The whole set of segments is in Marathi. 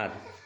Yeah.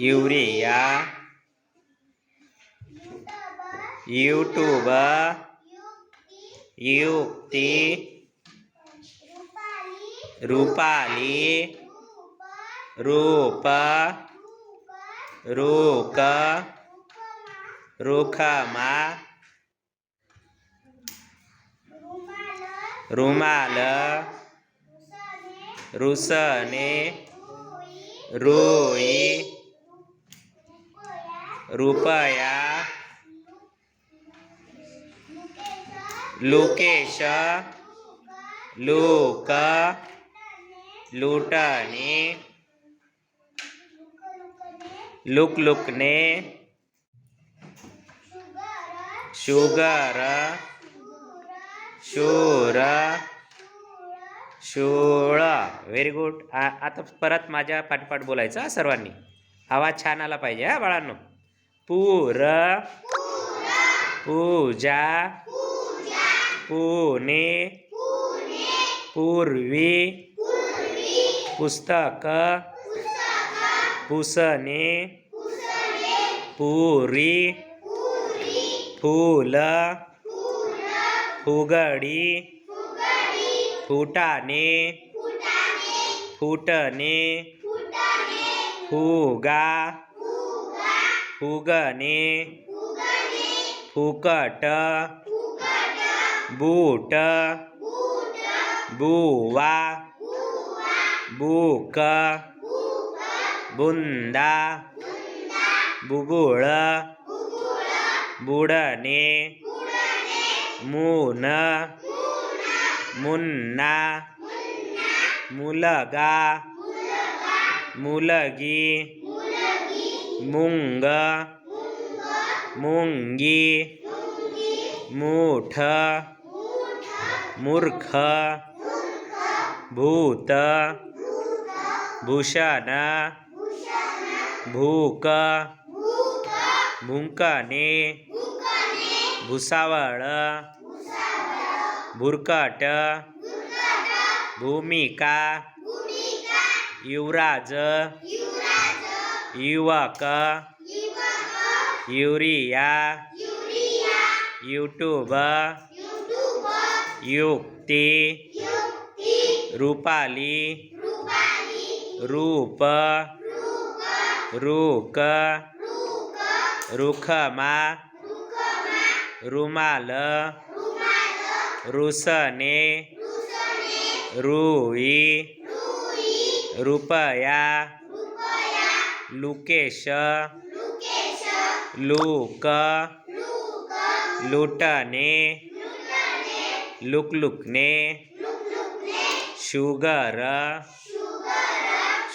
युरिया यूट्यूब युक्ती रूपाली रूप रूक रुखमा रुमाल रुसने रुई रुपया लुकेश लोक लुटणे लुक लुकणे शुगर शूर शोळा. व्हेरी गुड आता परत माझ्या पाठपाठ बोलायचं सर्वांनी. आवाज छान आला पाहिजे हा बाळांनो. પૂર. પૂજા. પુને પૂર્વી. પુસ્તક. પૂસને પૂરી. ફૂલ. ફૂગડી. ફૂટાને. ફૂટને. ફૂગા. ફૂગને ફૂકટ બૂટ બુવા બુક બુંદા બુબુળ બુડને મૂન મુન્ના મુલગા મુલગી मुंग मुंगी मूठ मूर्ख भूत भूषण भूक भुंकणे भुसावळ भुरकट भूमिका युवराज ಯುವಕ ಯೂರಿಯಾ ಯೂಟ್ಯೂಬ યુક્તિ. રૂપાલી. રૂપ. રૂક. રૂખમાં. રૂમાલ. રૂસને. રૂઈ. રૂપયા. लुकेश। लूक। लुटने। लुक लुक ने शुगर।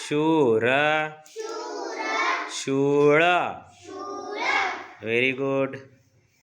शूर। शूर। Very good.